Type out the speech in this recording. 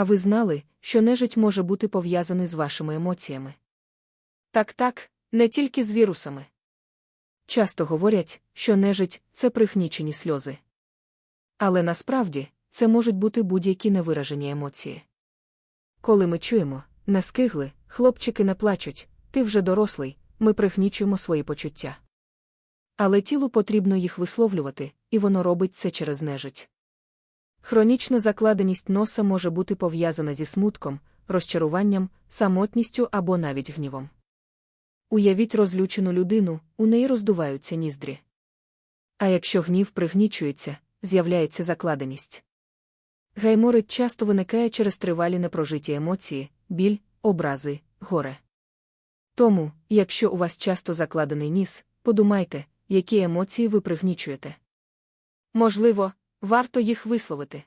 А ви знали, що нежить може бути пов'язаний з вашими емоціями? Так, так, не тільки з вірусами. Часто говорять, що нежить це прихнічені сльози. Але насправді це можуть бути будь-які невиражені емоції. Коли ми чуємо, не скигли, хлопчики не плачуть, ти вже дорослий, ми прихнічуємо свої почуття. Але тілу потрібно їх висловлювати, і воно робить це через нежить. Хронічна закладеність носа може бути пов'язана зі смутком, розчаруванням, самотністю або навіть гнівом. Уявіть розлючену людину, у неї роздуваються ніздрі. А якщо гнів пригнічується, з'являється закладеність. Гайморит часто виникає через тривалі непрожиті емоції, біль, образи, горе. Тому, якщо у вас часто закладений ніс, подумайте, які емоції ви пригнічуєте. Можливо, варто їх висловити.